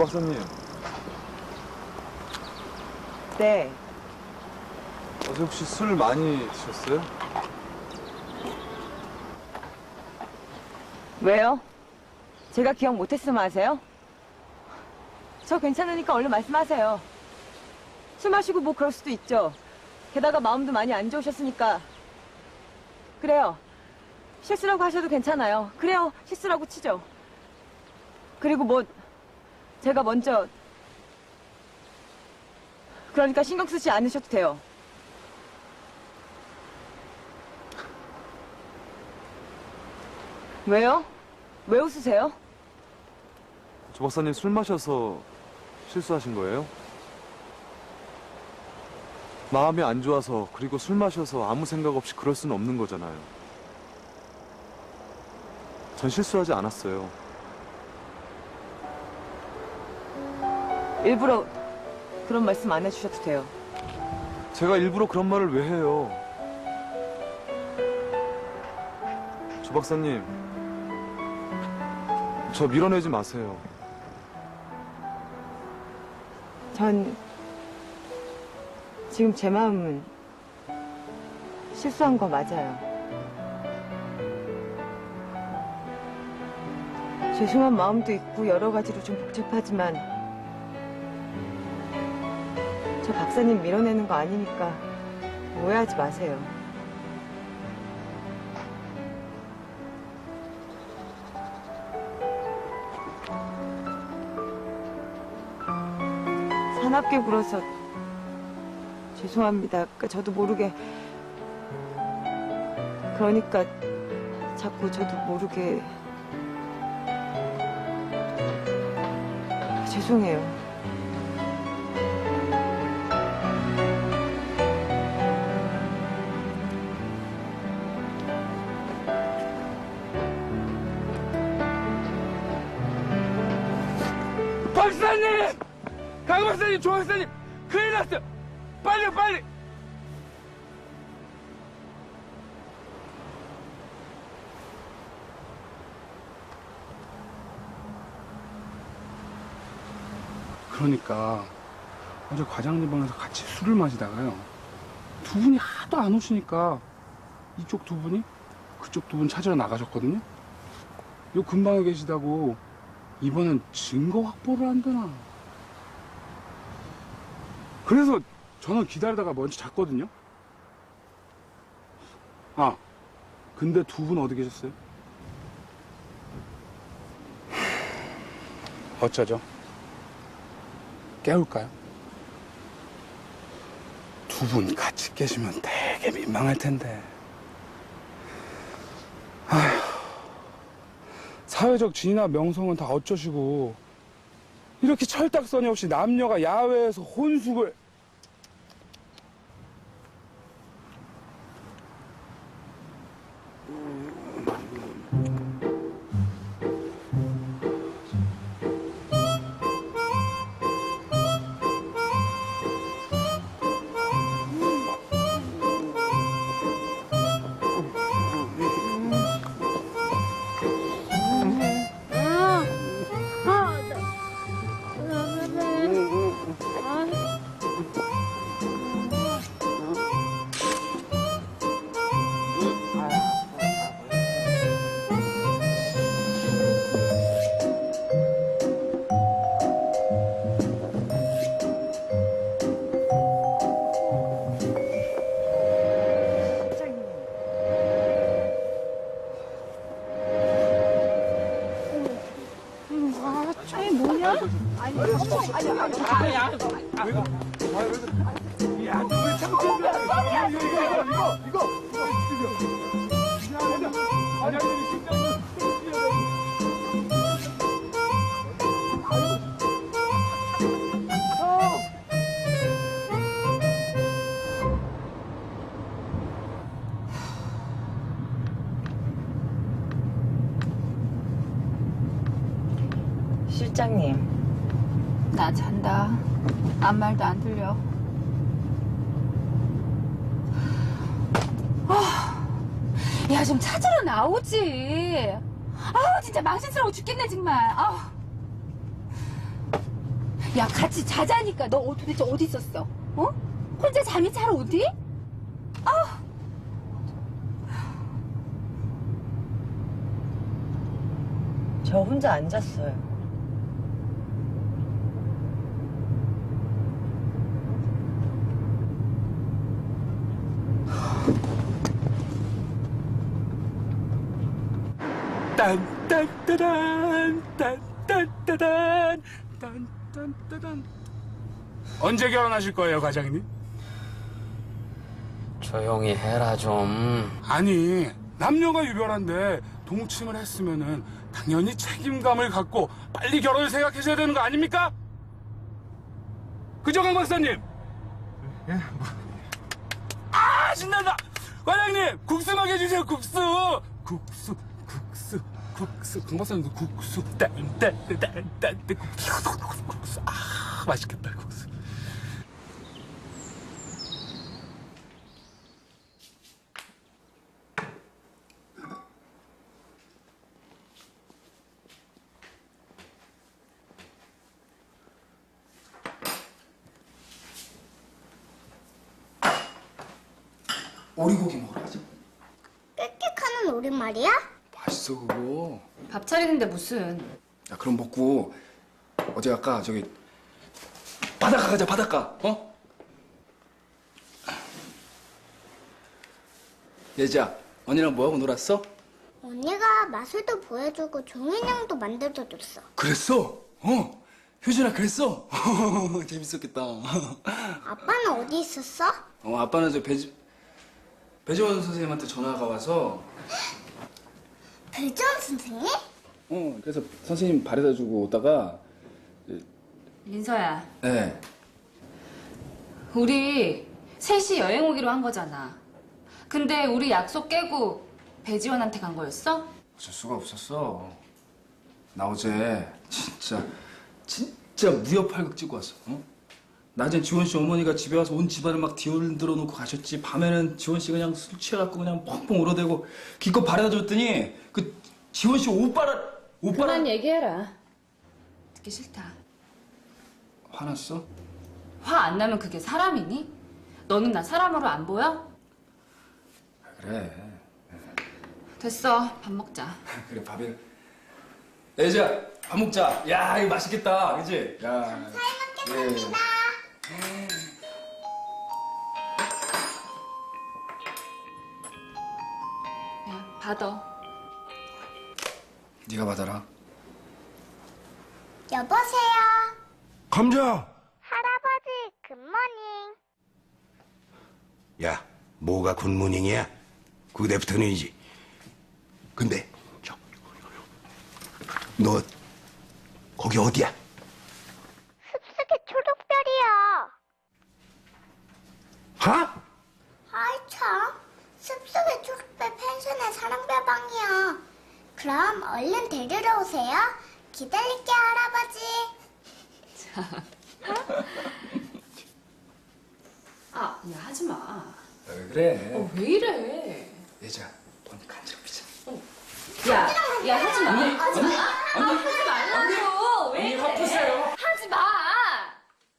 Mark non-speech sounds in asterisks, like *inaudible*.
박사님, 네. 어제 혹시 술 많이 드셨어요? 왜요? 제가 기억 못했으면 아세요? 저 괜찮으니까 얼른 말씀하세요. 술 마시고 뭐 그럴 수도 있죠. 게다가 마음도 많이 안 좋으셨으니까. 그래요. 실수라고 하셔도 괜찮아요. 그래요. 실수라고 치죠. 그리고 뭐, 제가 먼저, 그러니까 신경 쓰지 않으셔도 돼요. 왜요? 왜 웃으세요? 조 박사님 술 마셔서 실수하신 거예요? 마음이 안 좋아서 그리고 술 마셔서 아무 생각 없이 그럴 수는 없는 거잖아요. 전 실수하지 않았어요. 일부러 그런 말씀 안 해주셔도 돼요. 제가 일부러 그런 말을 왜 해요? 조 박사님, 저 밀어내지 마세요. 전 지금 제 마음은 실수한 거 맞아요. 죄송한 마음도 있고 여러 가지로 좀 복잡하지만 저 박사님 밀어내는 거 아니니까 오해하지 마세요. 사납게 굴어서 죄송합니다. 그러니까 저도 모르게 그러니까 자꾸 저도 모르게 죄송해요. 강 박사님, 조 박사님! 큰일 났어요! 빨리요, 빨리! 그러니까 어제 과장님 방에서 같이 술을 마시다가요. 두 분이 하도 안 오시니까 이쪽 두 분이 그쪽 두 분 찾으러 나가셨거든요. 요 근방에 계시다고 이번엔 증거 확보를 안 되나. 그래서 저는 기다리다가 먼저 잤거든요. 아, 근데 두 분 어디 계셨어요? 어쩌죠? 깨울까요? 두 분 같이 계시면 되게 민망할 텐데. 사회적 진이나 명성은 다 어쩌시고 이렇게 철딱서니 없이 남녀가 야외에서 혼숙을 실장님, 나 잔다. 아무 말도 안 들려. 아, 야, 좀 찾으러 나오지. 아우, 진짜 망신스러워 죽겠네, 정말. 아우. 야, 같이 자자니까. 너 어- 도대체 어디 있었어? 어? 혼자 잠이 잘 오디? 저 혼자 앉았어요. 딴딴따단 딴딴따단 딴딴따단 언제 결혼하실 거예요 과장님? 조용히 해라 좀. 아니 남녀가 유별한데 동침을 했으면은 당연히 책임감을 갖고 빨리 결혼을 생각하셔야 되는 거 아닙니까? 그죠 강 박사님? 아 신난다 과장님 국수 먹여주세요 국수 국수 국수 박사님도 국수 딴딴딴딴 국수 국수. 아 맛있겠다 국수. 오리고기 먹으러 가자. 빽빽하는 오랜말이야? 맛있어 그거 밥 차리는데 무슨. 야 그럼 먹고 어디 갈까 저기 바닷가 가자 바닷가 어? 예지야 언니랑 뭐하고 놀았어? 언니가 마술도 보여주고 종인형도 만들어 줬어. 그랬어? 어 효진아 그랬어? *laughs* 재밌었겠다 아빠는 어디 있었어? 어 아빠는 저 배지 배지원 선생님한테 전화가 와서 *laughs* 배지원 선생님? 어 그래서 선생님 바래다 주고 오다가 민서야, 네 우리 셋이 여행 오기로 한 거잖아. 근데 우리 약속 깨고 배지원한테 간 거였어? 어쩔 수가 없었어. 나 어제 진짜 진짜 무협 팔극 찍고 왔어. 어? 낮엔 지원 씨 어머니가 집에 와서 온 집안을 막 뒤흔들어 놓고 가셨지. 밤에는 지원 씨 그냥 술 취해갖고 그냥 펑펑 울어대고 기껏 바래다 줬더니 그 지원 씨 오빠를 오빠를 얘기해라. 듣기 싫다. 화났어? 화 안 나면 그게 사람이니? 너는 나 사람으로 안 보여? 아, 그래 됐어, 밥 먹자. *laughs* 그래 밥을. 애자 밥 먹자. 야 이거 맛있겠다, 그지? 야. 잘 먹겠습니다. 야, 받아. 네가 받아라. 여보세요. 감자! 할아버지, 굿모닝. 야, 뭐가 굿모닝이야? 그대부터는이지. 근데, 저, 너, 거기 어디야? 그럼 얼른 데리러 오세요. 기다릴게 할아버지. 아, 야 하지 마. 왜 그래? 어, 왜 이래? 예자, 언니 간지럽히자. 어. 야, 야 하지 마. 언니, 하지 마. 언니, 언니, 언니, 언니, 언니, 언니, 언니, 언니, 언니, 언니, 언니,